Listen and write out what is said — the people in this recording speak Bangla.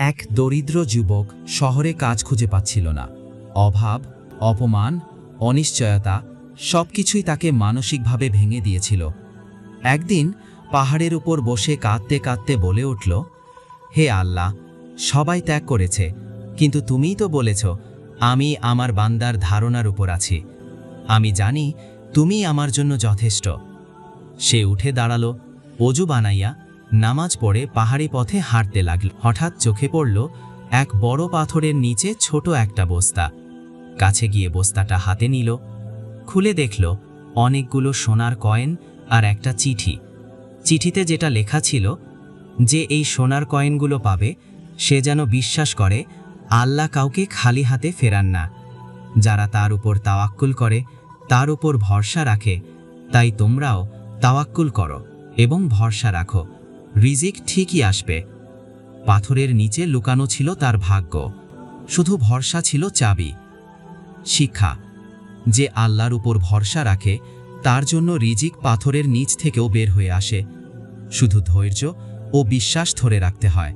এক দরিদ্র যুবক শহরে কাজ খুঁজে পাচ্ছিল না। অভাব, অপমান, অনিশ্চয়তা সবকিছুই তাকে মানসিকভাবে ভেঙে দিয়েছিল। একদিন পাহাড়ের উপর বসে কাঁদতে কাঁদতে বলে উঠল, হে আল্লাহ, সবাই ত্যাগ করেছে, কিন্তু তুমিই তো বলেছ, আমি আমার বান্দার ধারণার উপর আছি। আমি জানি তুমি আমার জন্য যথেষ্ট। সে উঠে দাঁড়াল অজু বানাইয়া নামাজ পড়ে পাহাড়ি পথে হাঁটতে লাগল। হঠাৎ চোখে পড়ল এক বড় পাথরের নিচে ছোট একটা বস্তা। কাছে গিয়ে বস্তাটা হাতে নিল, খুলে দেখল অনেকগুলো সোনার কয়েন আর একটা চিঠি। চিঠিতে যেটা লেখা ছিল যে এই সোনার কয়েনগুলো পাবে, সে যেন বিশ্বাস করে আল্লাহ কাউকে খালি হাতে ফেরান না। যারা তার উপর তাওয়াক্কুল করে, তার উপর ভরসা রাখে, তাই তোমরাও তাওয়াক্কুল করো এবং ভরসা রাখো। রিজিক ঠিকই আসবে। পাথরের নিচে লুকানো ছিল তার ভাগ্য। শুধু ভরসা ছিল চাবি। শিক্ষা, যে আল্লাহর উপর ভরসা রাখে, তার জন্য রিজিক পাথরের নিচ থেকেও বের হয়ে আসে। শুধু ধৈর্য ও বিশ্বাস ধরে রাখতে হয়।